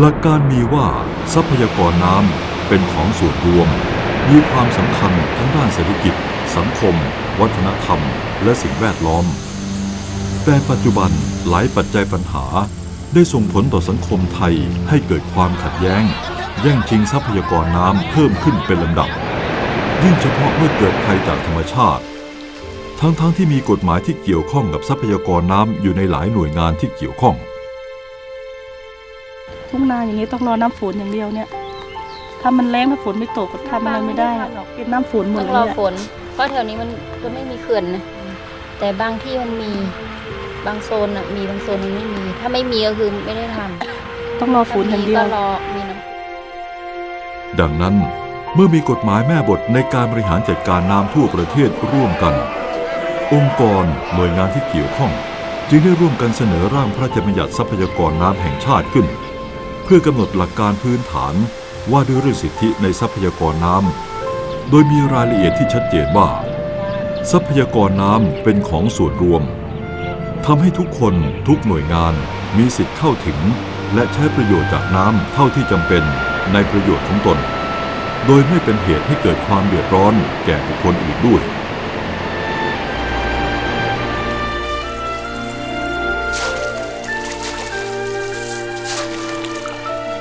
หลักการมีว่าทรัพยากรน้ำเป็นของส่วนรวม มีความสำคัญทั้งด้านเศรษฐกิจ สังคม วัฒนธรรม และสิ่งแวดล้อม แต่ปัจจุบันหลายปัจจัยปัญหาได้ส่งผลต่อสังคมไทยให้เกิดความขัดแย้ง แย่งชิงทรัพยากรน้ำเพิ่มขึ้นเป็นลำดับ ยิ่งเฉพาะเมื่อเกิดภัยจากธรรมชาติ ทั้งๆทที่มีกฎหมายที่เกี่ยวข้องกับทรัพยากรน้ำอยู่ในหลายหน่วยงานที่เกี่ยวข้อง ทุ่งนาอย่างนี้ต้องรอน้ำฝนอย่างเดียวเนี่ย ถ้ามันแรงถ้าฝนไม่ตกก็ทำอะไรไม่ได้อะเป็นน้ำฝนหมต้ดองเลรอยอะฝน เพราะแถวนี้มันก็ไม่มีเขื่อนนะแต่บางที่มันมีบางโซนอะมีบางโซนมันไม่มี ถ้าไม่มีก็คือไม่ได้ทำต้องรอฝนอย่างเดียวก็รอมีน้ดังนั้นเมื่อมีกฎหมายแม่บทในการบริหารจัดการน้ำทั่วประเทศร่วมกัน องค์กรหน่วยงานที่เกี่ยวข้อง จึงได้ร่วมกันเสนอร่างพระราชบัญญัติทรัพยากรน้ำแห่งชาติขึ้น เพื่อกำหนดหลักการพื้นฐานว่าด้วยเรื่องสิทธิในทรัพยากรน้ำ โดยมีรายละเอียดที่ชัดเจนว่า ทรัพยากรน้ำเป็นของส่วนรวมทำให้ทุกคนทุกหน่วยงานมีสิทธิ์เข้าถึง และใช้ประโยชน์จากน้ำเท่าที่จำเป็นในประโยชน์ของตน โดยไม่เป็นเหตุให้เกิดความเดือดร้อนแก่บุคคลอื่นด้วย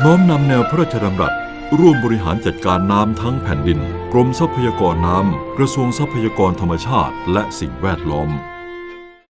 น้อมนำแนวพระราชดำรัส ร่วมบริหารจัดการน้ำทั้งแผ่นดิน กรมทรัพยากรน้ำ กระทรวงทรัพยากรธรรมชาติ และสิ่งแวดล้อม